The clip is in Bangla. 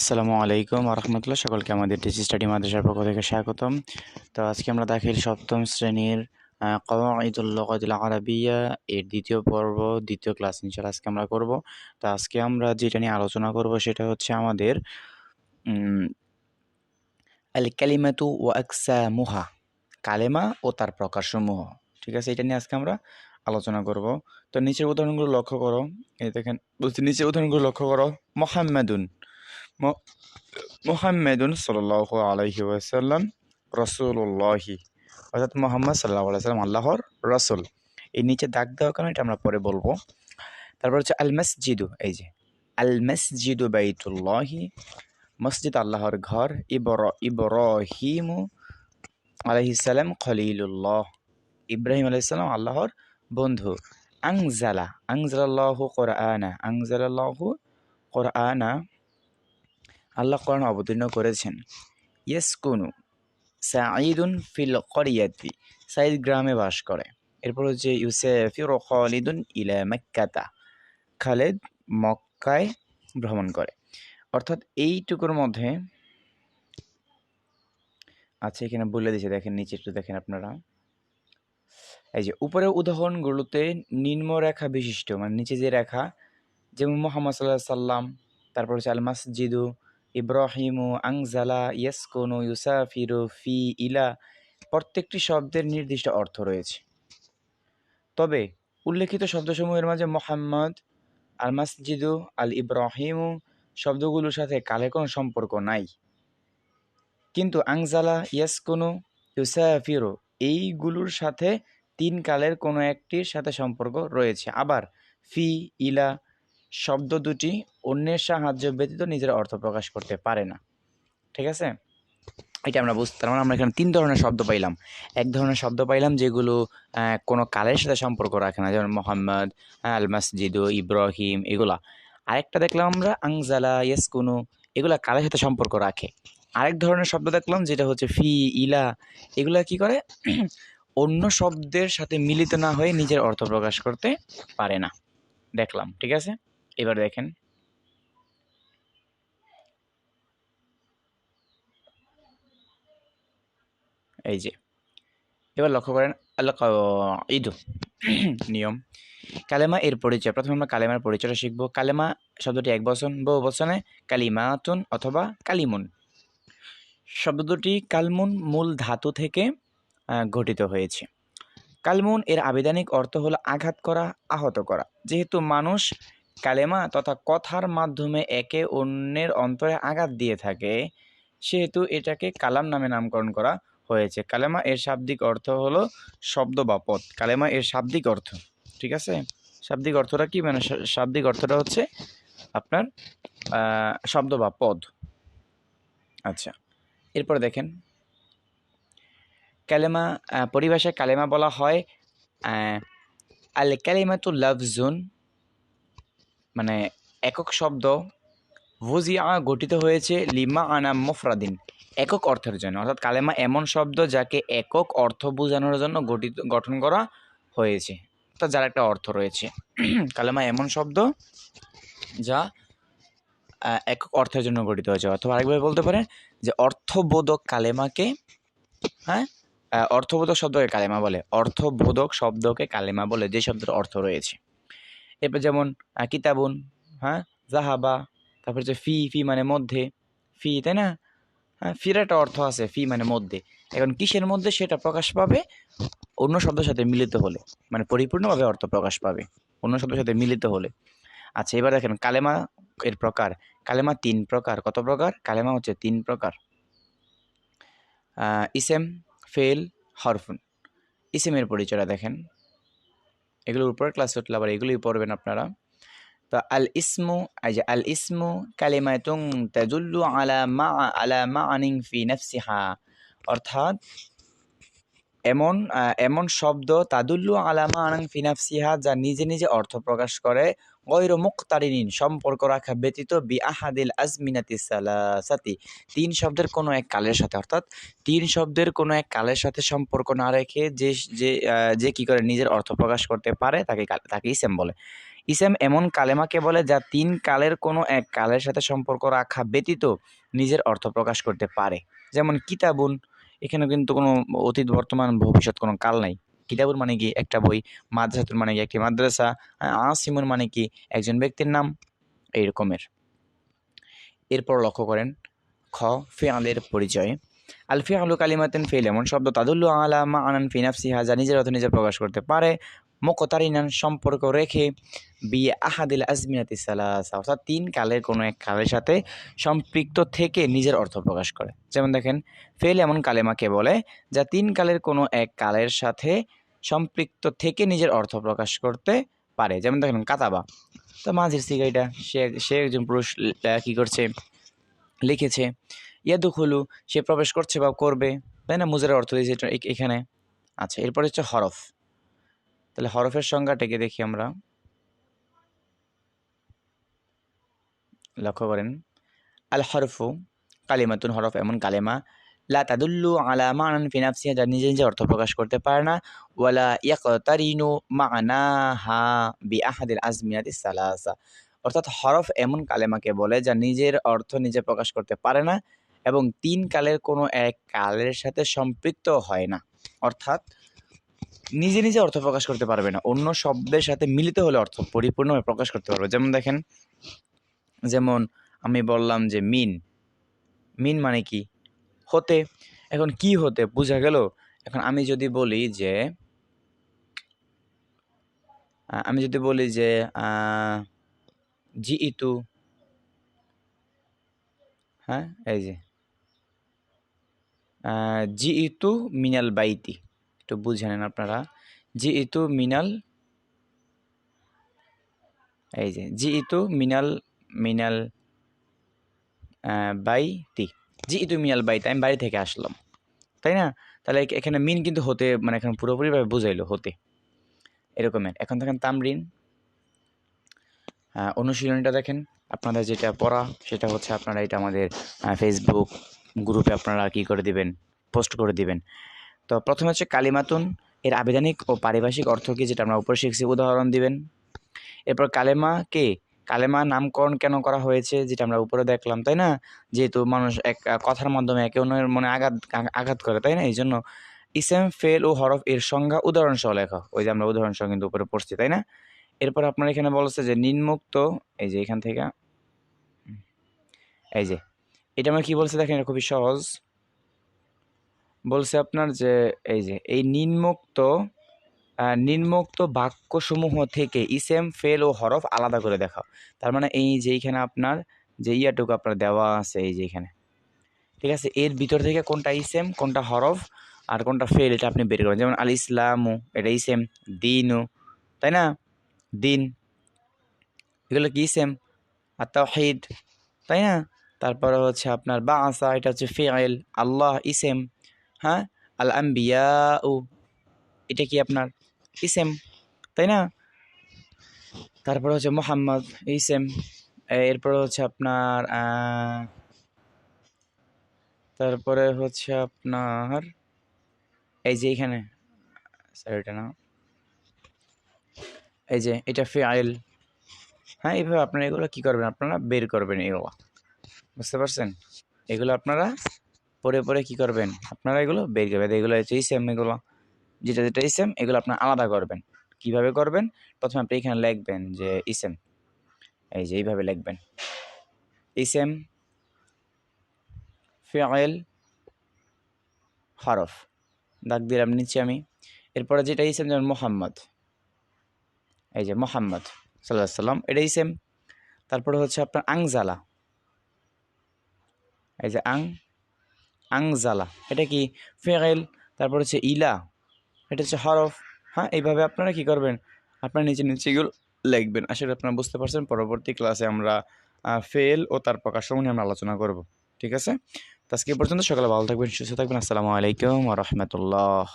আসসালামু আলাইকুম রহমতুল্লাহ। সকলকে আমাদের টিসি স্টাডি মাদ্রাসার পক্ষ থেকে স্বাগতম। তো আজকে আমরা দাখিল সপ্তম শ্রেণির আরাবিয়া এর দ্বিতীয় পর্ব, দ্বিতীয় ক্লাস ইনশাল্লাহ আজকে আমরা করব। তো আজকে আমরা যেটা নিয়ে আলোচনা করব সেটা হচ্ছে আমাদের আল কালিমাতু ও আকসা মুহা কালেমা ও তার প্রকারসমূহ। ঠিক আছে, এটা নিয়ে আজকে আমরা আলোচনা করব। তো নিচের উদাহরণগুলো লক্ষ্য করো। এই দেখেন, বলছি নিচের উদাহরণগুলো লক্ষ্য করো। মোহাম্মদুন মোহাম্মদুন সাল্লাহ আলহি ওয়াসাল্লাম রসুল্লাহি অর্থাৎ মোহাম্মদ সাল্লাহ আলাইসাল্লাম আল্লাহর রসুল। এই নিচে দাগ দেওয়া কারণে এটা আমরা পরে বলব। তারপর হচ্ছে আল মসজিদু এই যে। আল মসজিদু বাইতুল্লাহি, মসজিদ আল্লাহর ঘর, ইবর, ইব্রাহিমু আলহিসাল্লাম খলিলুল্লাহ। ইব্রাহিম আলাইসাল্লাম আল্লাহর বন্ধু। আংজালা আংজালাল্লাহু কোরআনা আংজালাল্লাহু কোরআনা। আল্লাহ কোরআন অবতীর্ণ করেছেন। ইয়েসকুনু সাঈদুন ফিল করিয়াতি, সাঈদ গ্রামে বাস করে। এরপর হচ্ছে ইউসেফির খালিদুন ইলা মেক্কাতা, খালেদ মক্কায় ভ্রমণ করে। অর্থাৎ এইটুকুর মধ্যে আচ্ছা এখানে বলে দিয়েছে, দেখেন নিচে একটু দেখেন আপনারা। এই যে, উপরের উদাহরণগুলোতে নিম্ন রেখা বিশিষ্ট মানে নিচে যে রেখা, যেমন মোহাম্মদ সাল্লাহ সাল্লাম তারপর হচ্ছে আল মাসজিদু ইব্রাহিমু আংজালা ইয়াসকোনু ইউসাফিরু ফি ইলা প্রত্যেকটি শব্দের নির্দিষ্ট অর্থ রয়েছে। তবে উল্লেখিত শব্দসমূহের মাঝে মোহাম্মদ আল মাসজিদু আল ইব্রাহিমু শব্দগুলোর সাথে কালে কোনো সম্পর্ক নাই। কিন্তু আংজালা ইয়াসকোনু, ইউসাফিরু এইগুলোর সাথে তিন কালের কোনো একটির সাথে সম্পর্ক রয়েছে। আবার ফি, ইলা শব্দ দুটি অন্যের সাহায্য ব্যতীত নিজের অর্থ প্রকাশ করতে পারে না। ঠিক আছে? এটা আমরা বুঝতে মানে আমরা এখানে তিন ধরনের শব্দ পাইলাম। এক ধরনের শব্দ পাইলাম যেগুলো কোনো কালের সাথে সম্পর্ক রাখে না। যেমন মোহাম্মদ আল মাসজিদু, ইব্রাহিম এগুলা। আরেকটা দেখলাম আমরা, আংজালা, ইয়েসকুনু, এগুলা কালের সাথে সম্পর্ক রাখে। আরেক ধরনের শব্দ দেখলাম যেটা হচ্ছে ফি, ইলা, এগুলা কি করে? অন্য শব্দের সাথে মিলিত না হয়ে নিজের অর্থ প্রকাশ করতে পারে না। দেখলাম। ঠিক আছে? এবার দেখেন। এই যে, এবার লক্ষ্য করেন আল্লাহ ঈদ নিয়ম। কালেমা এর পরিচয়, প্রথমে আমরা কালেমার পরিচয়টা শিখব। কালেমা শব্দটি এক বচন, বহু বচনে কালিমাতুন অথবা কালিমুন। শব্দ দুটি কালমুন মূল ধাতু থেকে গঠিত হয়েছে। কালমুন এর আবেদানিক অর্থ হলো আঘাত করা, আহত করা। যেহেতু মানুষ কালেমা তথা কথার মাধ্যমে একে অন্যের অন্তরে আঘাত দিয়ে থাকে, সেহেতু এটাকে কালাম নামে নামকরণ করা হয়েছে। কালেমা এর শাব্দিক অর্থ হলো শব্দ বা পদ কালেমা এর শাব্দিক অর্থ, ঠিক আছে? শাব্দিক অর্থটা কি? মানে শাব্দিক অর্থটা হচ্ছে আপনার শব্দ বা পদ। আচ্ছা এরপর দেখেন। কালেমা পরিভাষায় কালেমা বলা হয় আল কালিমাতু লাভজুন মানে একক শব্দ ভুজিয়া গঠিত হয়েছে লিমা আনা মুফরাদিন, একক অর্থের জন্য। অর্থাৎ কালেমা এমন শব্দ যাকে একক অর্থ বোঝানোর জন্য গঠিত, গঠন করা হয়েছে। অর্থাৎ যার একটা অর্থ রয়েছে। কালেমা এমন শব্দ যা একক অর্থের জন্য গঠিত হয়েছে। অথবা আরেকভাবে বলতে পারেন যে অর্থবোধক কালেমাকে হ্যাঁ? অর্থবোধক শব্দকে কালেমা বলে। অর্থবোধক শব্দকে কালেমা বলে, যে শব্দের অর্থ রয়েছে। এরপর যেমন কিতাবুন হ্যাঁ জাহাবা তারপর হচ্ছে ফি ফি মানে মধ্যে, ফি, তাই না? হ্যাঁ ফির একটা অর্থ আছে, ফি মানে মধ্যে। এখন কিসের মধ্যে সেটা প্রকাশ পাবে? অন্য শব্দের সাথে মিলিত হলে মানে পরিপূর্ণভাবে অর্থ প্রকাশ পাবে, অন্য শব্দের সাথে মিলিত হলে। আচ্ছা এবার দেখেন, কালেমা এর প্রকার, কালেমা তিন প্রকার, কত প্রকার? কালেমা হচ্ছে তিন প্রকার। ইসেম, ফেল, হরফুন। ইসেমের পরিচয়টা দেখেন। এগুলোর উপর ক্লাস উঠলে আবার এগুলোই পড়বেন আপনারা। তো আল ইসমু আজ আল ইসমু কালিমাতুন তাদুল্লু আলা মা আলা মা আনিং ফি নফসিহা। অর্থাৎ এমন এমন শব্দ, তাদুল্লু আলামা আনাং ফিনাফসিহা যা নিজে নিজে অর্থ প্রকাশ করে গৈর মুক্তারিন সম্পর্ক রাখা ব্যতীত বি আহাদিল আজমিনাতি সালাসাতি। তিন শব্দের কোনো এক কালের সাথে, অর্থাৎ তিন শব্দের কোনো এক কালের সাথে সম্পর্ক না রেখে যে যে যে কী করে নিজের অর্থ প্রকাশ করতে পারে তাকে তাকে ইসেম বলে। ইসেম এমন কালেমাকে বলে যা তিন কালের কোনো এক কালের সাথে সম্পর্ক রাখা ব্যতীত নিজের অর্থ প্রকাশ করতে পারে। যেমন কিতাবুন এখানে কিন্তু কোনো অতীত বর্তমান ভবিষ্যৎ কোনো কাল নাই। কিতাবুন মানে কি? একটা বই। মাদ্রাসাতুন মানে কি? একটি মাদ্রাসা। আসিমুন মানে কি? একজন ব্যক্তির নাম। এই রকমের এরপর লক্ষ্য করেন খ ফেয়ালের পরিচয়। আল ফিয়ালু কালিমাতেন ফেল, এমন শব্দ, তাদুল্লু আলা মা আনান ফিনাফসিহা যা নিজের অর্থ নিজে প্রকাশ করতে পারে। মোকতারিনান, সম্পর্ক রেখে। বিয়ে আহাদিল আজমিনাতি সালাসা, অর্থাৎ তিন কালের কোনো এক কালের সাথে সম্পৃক্ত থেকে নিজের অর্থ প্রকাশ করে। যেমন দেখেন, ফেল এমন কালেমাকে বলে, যা তিন কালের কোনো এক কালের সাথে সম্পৃক্ত থেকে নিজের অর্থ প্রকাশ করতে পারে। যেমন দেখেন, কাতাবা। তো মাঝের সিগাইটা, সে সে একজন পুরুষ কী করছে? লিখেছে, ইয়াদুখুলু, সে প্রবেশ করছে বা করবে। তাই না? মুজের অর্থ দিয়েছে এখানে। আচ্ছা এরপর হচ্ছে হরফ। তাহলে হরফের সংজ্ঞাটাকে দেখি আমরা। লক্ষ্য করেন। আল হরফু কালিমাতুন হরফ, এমন কালেমা। লা তাদুল্লু আলা মানান ফিনাফসিয়া যা নিজে নিজে অর্থ প্রকাশ করতে পারে না ওয়ালা ইয়াকতারিনু মানা হা বি আহাদিল আজমিয়াতি সালাসা অর্থাৎ হরফ এমন কালেমাকে বলে যা নিজের অর্থ নিজে প্রকাশ করতে পারে না এবং তিন কালের কোনো এক কালের সাথে সম্পৃক্ত হয় না। অর্থাৎ নিজে নিজে অর্থ প্রকাশ করতে পারবে না। অন্য শব্দের সাথে মিলিত হলে অর্থ পরিপূর্ণভাবে প্রকাশ করতে পারবে। যেমন দেখেন, যেমন আমি বললাম যে মিন। মিন মানে কি? হতে, এখন কি হতে বোঝা গেল? এখন আমি যদি বলি যে আমি যদি বলি যে জি ইতু হ্যাঁ এই যে জি ইতু মিনাল বাইতি, একটু বুঝে নেন আপনারা। জি ইতু মিনাল, এই যে জি ইতু মিনাল মিনাল বাইতি। জি ইতু মিনাল বাইতি আমি বাড়ি থেকে আসলাম। তাই না? তাহলে এখানে মিন কিন্তু হতে মানে এখন পুরোপুরিভাবে বুঝাইলো, হতে। এরকমের। এখন দেখেন তামরিন। অনুশীলনীটা দেখেন। আপনাদের যেটা পড়া, সেটা হচ্ছে আপনারা এটা আমাদের ফেসবুক গ্রুপে আপনারা কি করে দিবেন পোস্ট করে দিবেন। তো প্রথমে হচ্ছে কালিমাতুন। এর আবেদনিক ও পারিভাষিক অর্থ কি, যেটা আমরা উপরে শিখছি, উদাহরণ দিবেন। এরপর কালেমা কে? কালেমা নামকরণ কেন করা হয়েছে, যেটা আমরা উপরে দেখলাম, তাই না? যেহেতু মানুষ এক কথার মাধ্যমে একে অন্যের মনে আঘাত আঘাত করে, তাই না? এই জন্য ইসেম, ফেল ও হরফ এর সংজ্ঞা উদাহরণ সহ লেখা। ওই যে আমরা উদাহরণ সহ কিন্তু উপরে পড়ছি, তাই না? এরপর আপনার এখানে বলছে যে নিম্মুক্ত এই যে এখান থেকে, এই যে, এটা আমার কি বলছে দেখেন, এটা খুবই সহজ। বলছে আপনার যে, এই যে, এই নিম্মুক্ত নিম্মুক্ত বাক্যসমূহ থেকে ইসেম, ফেল ও হরফ আলাদা করে দেখাও। তার মানে এই যে এইখানে আপনার যে ইয়াটুকু আপনার দেওয়া আছে, এই যে এখানে ঠিক আছে? এর ভিতর থেকে কোনটা ইসেম, কোনটা হরফ, আর কোনটা ফেল, এটা আপনি বের করবেন। যেমন আল ইসলামু এটা ইসেম, দিনু, তাই না? দিন। এগুলো কি ইসেম? আর তাহিদ তাই না? তারপরে হচ্ছে আপনার বা আসা এটা হচ্ছে ফেল, আল্লাহ, ইসেম হ্যাঁ? আল আম্বিয়া ও এটা কি আপনার? ইসেম, তাই না? তারপরে হচ্ছে মোহাম্মদ ইসেম, এরপরে হচ্ছে আপনার তারপরে হচ্ছে আপনার, এই যে এখানে এটা না এই যে এটা ফেয়াইল হ্যাঁ এইভাবে আপনারা এগুলো কী করবেন? আপনারা বের করবেন এগুলো। বুঝতে পারছেন? এগুলো আপনারা পরে পরে কি করবেন? আপনারা এগুলো বের করবেন। এগুলো হচ্ছে ইসেম, এগুলো। যেটা যেটা ইসেম এগুলো আপনার আলাদা করবেন। কীভাবে করবেন? প্রথমে আপনি এখানে লিখবেন যে ইসেম এই যে এইভাবে লিখবেন। ইসেম ফেয়াইল হরফ। দাগ দিলাম নিচে আমি। এরপরে যেটা ইসেম যেমন মোহাম্মদ। এই যে মোহাম্মদ সাল্লাহ সাল্লাম এটাই সেম তারপরে হচ্ছে আপনার আংজালা। এই যে আং, আংজালা। এটা কি? ফেগেল তারপর হচ্ছে ইলা। এটা হচ্ছে হরফ হ্যাঁ? এইভাবে আপনারা কি করবেন? আপনারা নিচে নিচে এগুলো লিখবেন। আসলে আপনারা বুঝতে পারছেন। পরবর্তী ক্লাসে আমরা ফেল ও তার প্রকাশ নিয়ে আমরা আলোচনা করব। ঠিক আছে? তো আজকে পর্যন্ত সকালে ভালো থাকবেন, সুস্থ থাকবেন। আসসালামু আলাইকুম রহমতুল্লাহ।